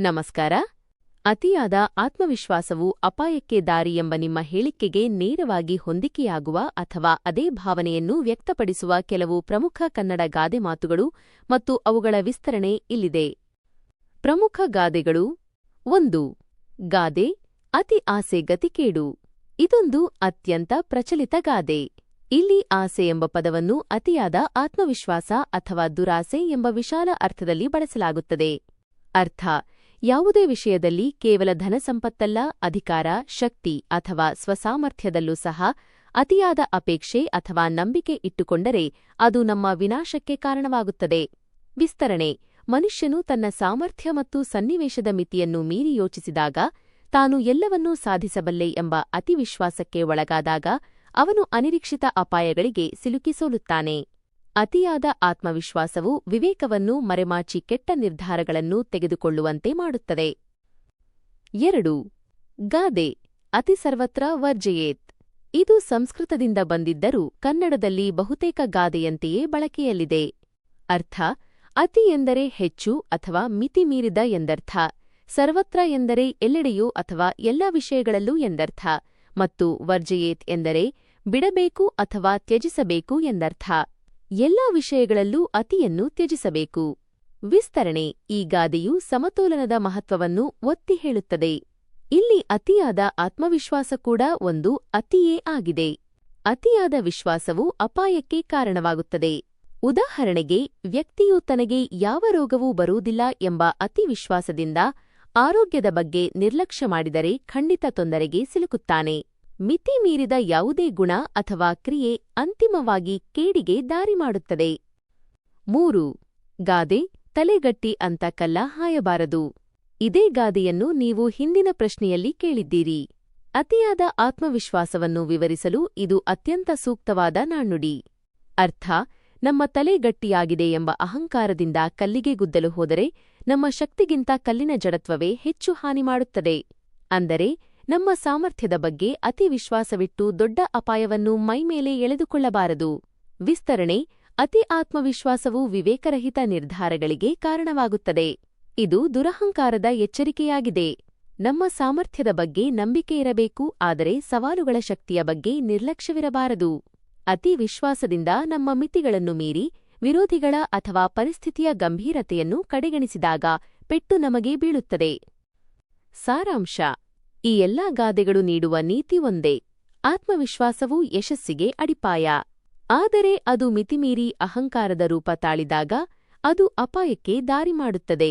ನಮಸ್ಕಾರ. ಅತಿಯಾದ ಆತ್ಮವಿಶ್ವಾಸವು ಅಪಾಯಕ್ಕೆ ದಾರಿ ಎಂಬ ನಿಮ್ಮ ಹೇಳಿಕೆಗೆ ನೇರವಾಗಿ ಹೊಂದಿಕೆಯಾಗುವ ಅಥವಾ ಅದೇ ಭಾವನೆಯನ್ನು ವ್ಯಕ್ತಪಡಿಸುವ ಕೆಲವು ಪ್ರಮುಖ ಕನ್ನಡ ಗಾದೆ ಮಾತುಗಳು ಮತ್ತು ಅವುಗಳ ವಿಸ್ತರಣೆ ಇಲ್ಲಿದೆ. ಪ್ರಮುಖ ಗಾದೆಗಳು ಒಂದು, ಗಾದೆ ಅತಿ ಆಸೆ ಗತಿಕೇಡು. ಇದೊಂದು ಅತ್ಯಂತ ಪ್ರಚಲಿತ ಗಾದೆ. ಇಲ್ಲಿ ಆಸೆ ಎಂಬ ಪದವನ್ನು ಅತಿಯಾದ ಆತ್ಮವಿಶ್ವಾಸ ಅಥವಾ ದುರಾಸೆ ಎಂಬ ವಿಶಾಲ ಅರ್ಥದಲ್ಲಿ ಬಳಸಲಾಗುತ್ತದೆ. ಅರ್ಥ ಯಾವುದೇ ವಿಷಯದಲ್ಲಿ ಕೇವಲ ಧನಸಂಪತ್ತಲ್ಲ ಅಧಿಕಾರ, ಶಕ್ತಿ ಅಥವಾ ಸ್ವಸಾಮರ್ಥ್ಯದಲ್ಲೂ ಸಹ ಅತಿಯಾದ ಅಪೇಕ್ಷೆ ಅಥವಾ ನಂಬಿಕೆ ಇಟ್ಟುಕೊಂಡರೆ ಅದು ನಮ್ಮ ವಿನಾಶಕ್ಕೆ ಕಾರಣವಾಗುತ್ತದೆ. ವಿಸ್ತರಣೆ. ಮನುಷ್ಯನು ತನ್ನ ಸಾಮರ್ಥ್ಯ ಮತ್ತು ಸನ್ನಿವೇಶದ ಮಿತಿಯನ್ನು ಮೀರಿ ಯೋಚಿಸಿದಾಗ ತಾನು ಎಲ್ಲವನ್ನೂ ಸಾಧಿಸಬಲ್ಲೆ ಎಂಬ ಅತಿವಿಶ್ವಾಸಕ್ಕೆ ಒಳಗಾದಾಗ ಅವನು ಅನಿರೀಕ್ಷಿತ ಅಪಾಯಗಳಿಗೆ ಸಿಲುಕಿಸೋಲುತ್ತಾನೆ ಅತಿಯಾದ ಆತ್ಮವಿಶ್ವಾಸವು ವಿವೇಕವನ್ನು ಮರೆಮಾಚಿ ಕೆಟ್ಟ ನಿರ್ಧಾರಗಳನ್ನು ತೆಗೆದುಕೊಳ್ಳುವಂತೆ ಮಾಡುತ್ತದೆ. ಎರಡು. ಗಾದೆ, ಅತಿ ಸರ್ವತ್ರ ವರ್ಜಯೇತ್. ಇದು ಸಂಸ್ಕೃತದಿಂದ ಬಂದಿದ್ದರೂ ಕನ್ನಡದಲ್ಲಿ ಬಹುತೇಕ ಗಾದೆಯಂತೆಯೇ ಬಳಕೆಯಲ್ಲಿದೆ. ಅರ್ಥ, ಅತಿ ಎಂದರೆ ಹೆಚ್ಚು ಅಥವಾ ಮಿತಿ ಮೀರಿದ ಎಂದರ್ಥ, ಸರ್ವತ್ರ ಎಂದರೆ ಎಲ್ಲೆಡೆಯೂ ಅಥವಾ ಎಲ್ಲ ವಿಷಯಗಳಲ್ಲೂ ಎಂದರ್ಥ, ಮತ್ತು ವರ್ಜಯೇತ್ ಎಂದರೆ ಬಿಡಬೇಕು ಅಥವಾ ತ್ಯಜಿಸಬೇಕು ಎಂದರ್ಥ. ಎಲ್ಲಾ ವಿಷಯಗಳಲ್ಲೂ ಅತಿಯನ್ನು ತ್ಯಜಿಸಬೇಕು. ವಿಸ್ತರಣೆ ಈ ಗಾದೆಯು ಸಮತೋಲನದ ಮಹತ್ವವನ್ನು ಒತ್ತಿ ಹೇಳುತ್ತದೆ. ಇಲ್ಲಿ ಅತಿಯಾದ ಆತ್ಮವಿಶ್ವಾಸ ಕೂಡ ಒಂದು ಅತಿಯೇ ಆಗಿದೆ. ಅತಿಯಾದ ವಿಶ್ವಾಸವು ಅಪಾಯಕ್ಕೆ ಕಾರಣವಾಗುತ್ತದೆ. ಉದಾಹರಣೆಗೆ, ವ್ಯಕ್ತಿಯು ತನಗೆ ಯಾವ ರೋಗವೂ ಬರುವುದಿಲ್ಲ ಎಂಬ ಅತಿವಿಶ್ವಾಸದಿಂದ ಆರೋಗ್ಯದ ಬಗ್ಗೆ ನಿರ್ಲಕ್ಷ್ಯ ಮಾಡಿದರೆ ಖಂಡಿತ ತೊಂದರೆಗೆ ಸಿಲುಕುತ್ತಾನೆ. ಮಿತಿ ಮೀರಿದ ಯಾವುದೇ ಗುಣ ಅಥವಾ ಕ್ರಿಯೆ ಅಂತಿಮವಾಗಿ ಕೇಡಿಗೆ ದಾರಿ ಮಾಡುತ್ತದೆ. ಮೂರು, ಗಾದೆ, ತಲೆಗಟ್ಟಿ ಅಂತ ಕಲ್ಲ ಹಾಯಬಾರದು. ಇದೇ ಗಾದೆಯನ್ನು ನೀವು ಹಿಂದಿನ ಪ್ರಶ್ನೆಯಲ್ಲಿ ಕೇಳಿದ್ದೀರಿ. ಅತಿಯಾದ ಆತ್ಮವಿಶ್ವಾಸವನ್ನು ವಿವರಿಸಲು ಇದು ಅತ್ಯಂತ ಸೂಕ್ತವಾದ ನಾಣ್ಣುಡಿ. ಅರ್ಥ, ನಮ್ಮ ತಲೆ ಗಟ್ಟಿಯಾಗಿದೆ ಎಂಬ ಅಹಂಕಾರದಿಂದ ಕಲ್ಲಿಗೆ ಗುದ್ದಲು ಹೋದರೆ ನಮ್ಮ ಶಕ್ತಿಗಿಂತ ಕಲ್ಲಿನ ಜಡತ್ವವೇ ಹೆಚ್ಚು ಹಾನಿ ಮಾಡುತ್ತದೆ. ಅಂದರೆ ನಮ್ಮ ಸಾಮರ್ಥ್ಯದ ಬಗ್ಗೆ ಅತಿ ವಿಶ್ವಾಸವಿಟ್ಟು ದೊಡ್ಡ ಅಪಾಯವನ್ನು ಮೈಮೇಲೆ ಎಳೆದುಕೊಳ್ಳಬಾರದು. ವಿಸ್ತರಣೆ, ಅತಿ ಆತ್ಮವಿಶ್ವಾಸವು ವಿವೇಕರಹಿತ ನಿರ್ಧಾರಗಳಿಗೆ ಕಾರಣವಾಗುತ್ತದೆ. ಇದು ದುರಹಂಕಾರದ ಎಚ್ಚರಿಕೆಯಾಗಿದೆ. ನಮ್ಮ ಸಾಮರ್ಥ್ಯದ ಬಗ್ಗೆ ನಂಬಿಕೆ ಇರಬೇಕು, ಆದರೆ ಸವಾಲುಗಳ ಶಕ್ತಿಯ ಬಗ್ಗೆ ನಿರ್ಲಕ್ಷ್ಯವಿರಬಾರದು. ಅತಿ ವಿಶ್ವಾಸದಿಂದ ನಮ್ಮ ಮಿತಿಗಳನ್ನು ಮೀರಿ, ವಿರೋಧಿಗಳ ಅಥವಾ ಪರಿಸ್ಥಿತಿಯ ಗಂಭೀರತೆಯನ್ನು ಕಡೆಗಣಿಸಿದಾಗ ಪೆಟ್ಟು ನಮಗೆ ಬೀಳುತ್ತದೆ. ಸಾರಾಂಶ ಈ ಎಲ್ಲಾ ಗಾದೆಗಳು ನೀಡುವ ನೀತಿ ಒಂದೇ. ಆತ್ಮವಿಶ್ವಾಸವು ಯಶಸ್ಸಿಗೆ ಅಡಿಪಾಯ. ಆದರೆ ಅದು ಮಿತಿಮೀರಿ ಅಹಂಕಾರದ ರೂಪ ತಾಳಿದಾಗ ಅದು ಅಪಾಯಕ್ಕೆ ದಾರಿ ಮಾಡುತ್ತದೆ.